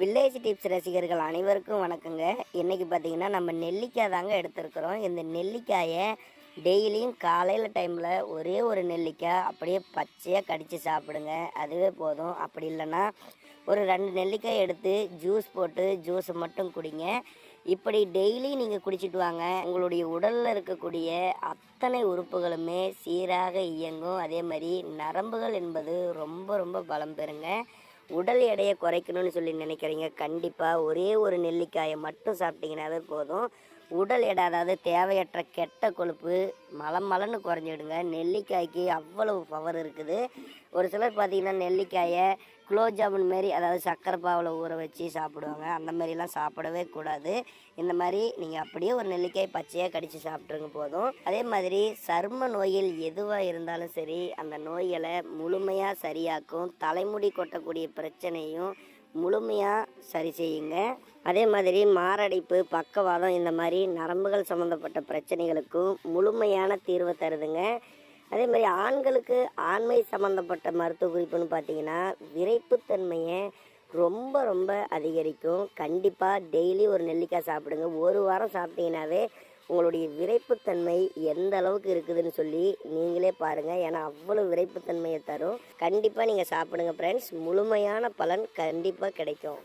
Village tips ரசிகர்கள் அனைவருக்கும் வணக்கங்க. இன்றைக்கி பார்த்தீங்கன்னா நம்ம நெல்லிக்காய் தாங்க எடுத்துருக்குறோம். இந்த நெல்லிக்காயை டெய்லியும் காலையில் டைமில் ஒரே ஒரு நெல்லிக்காய் அப்படியே பச்சையாக கடித்து சாப்பிடுங்க. அதுவே போதும். அப்படி இல்லைன்னா ஒரு ரெண்டு நெல்லிக்காய் எடுத்து ஜூஸ் போட்டு ஜூஸை மட்டும் குடிங்க. இப்படி டெய்லி நீங்கள் குடிச்சிட்டு வாங்க. உங்களுடைய உடலில் இருக்கக்கூடிய அத்தனை உறுப்புகளுமே சீராக இயங்கும். அதே மாதிரி நரம்புகள் என்பது ரொம்ப ரொம்ப பலம் பெறுங்க. உடல் எடையை குறைக்கணும்னு சொல்லி நினைக்கிறீங்க கண்டிப்பாக ஒரே ஒரு நெல்லிக்காயை மட்டும் சாப்பிட்டீங்கன்னாவே போதும். உடல் எடை அதாவது தேவையற்ற கெட்ட கொழுப்பு மலம் மலன்னு குறைஞ்சிடுங்க. நெல்லிக்காய்க்கு அவ்வளவு பவர் இருக்குது. ஒரு சிலர் பார்த்தீங்கன்னா நெல்லிக்காயை குலோப்ஜாமுன் மாரி அதாவது சக்கரை பாவில் ஊற வச்சு சாப்பிடுவாங்க. அந்த மாதிரிலாம் சாப்பிடவே கூடாது. இந்த மாதிரி நீங்கள் அப்படியே ஒரு நெல்லிக்காய் பச்சையாக கடித்து சாப்பிட்ருங்க போதும். அதே மாதிரி சரும நோயில் எதுவாக இருந்தாலும் சரி அந்த நோய்களை முழுமையாக சரியாக்கும் தலைமுடி கொட்டக்கூடிய பிரச்சனையும் முழுமையாக சரி செய்யுங்க. அதே மாதிரி மாரடைப்பு பக்கவாதம் இந்த மாதிரி நரம்புகள் சம்மந்தப்பட்ட பிரச்சனைகளுக்கும் முழுமையான தீர்வை தருதுங்க. அதே மாதிரி ஆண்களுக்கு ஆண்மை சம்மந்தப்பட்ட மருத்துவ குறிப்புன்னு பார்த்தீங்கன்னா விரைப்புத்தன்மையை ரொம்ப ரொம்ப அதிகரிக்கும். கண்டிப்பாக டெய்லி ஒரு நெல்லிக்காய் சாப்பிடுங்க. ஒரு வாரம் சாப்பிட்டீங்கன்னாவே உங்களுடைய விரைப்புத்தன்மை எந்த அளவுக்கு இருக்குதுன்னு சொல்லி நீங்களே பாருங்கள் ஏன்னா அவ்வளோ விரைப்புத்தன்மையை தரும். கண்டிப்பாக நீங்கள் சாப்பிடுங்க ஃப்ரெண்ட்ஸ் முழுமையான பலன் கண்டிப்பாக கிடைக்கும்.